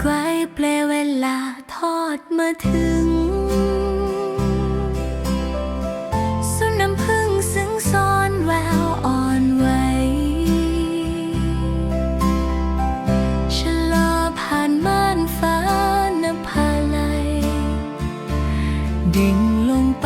ไกลเปลเวลาทอดมาถึง สุนน้ำพึ่งซึ่งซ้อนแววอ่อนไหวชะลอผ่านม่านฟ้านภาลัยดิ่งลงไป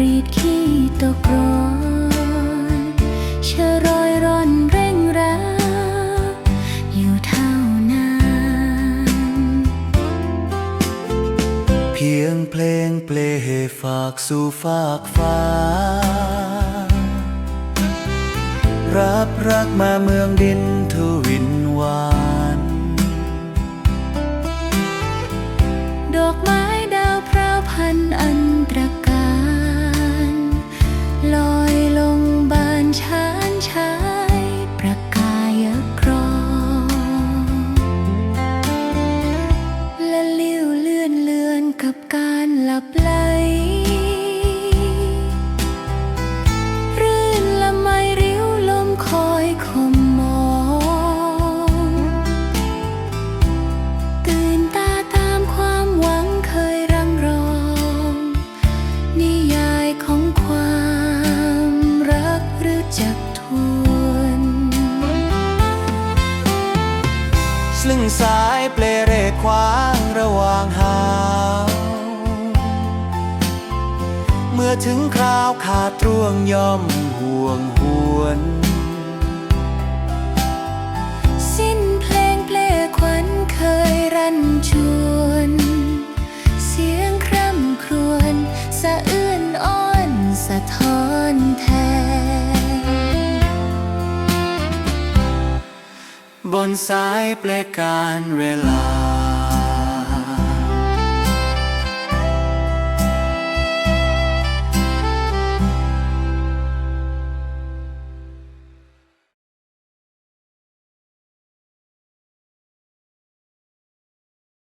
รีดขี้ตกร้อนเชรอยร่อนเร่งร้าวอยู่เท่านั้น เพียงเพลงเปลฝากสู่ฟากฟ้า รับรักมาเมืองดินทวินวา ซึ่งสายเปลเรขวางระหว่างหาว เมื่อถึงคราวขาดตรวงย่อมห่วงหวน สิ้นเพลงเพลงขวัญเคยรันชวน เสียงคร่ำครวญสะอื้นอ้อนสะท้อนแทน บนสายเปลการเวลา